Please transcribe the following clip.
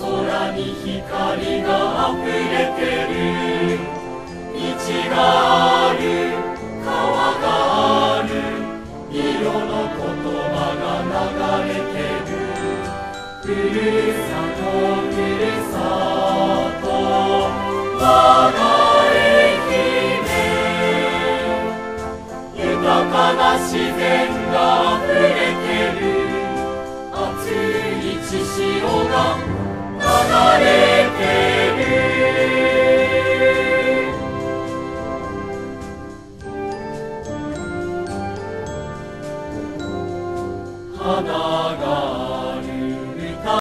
空に光があふれてる。道がある。川がある。色の言葉が流れてる。ふるさとふるさと我が愛媛豊かな自然があふれてる。花が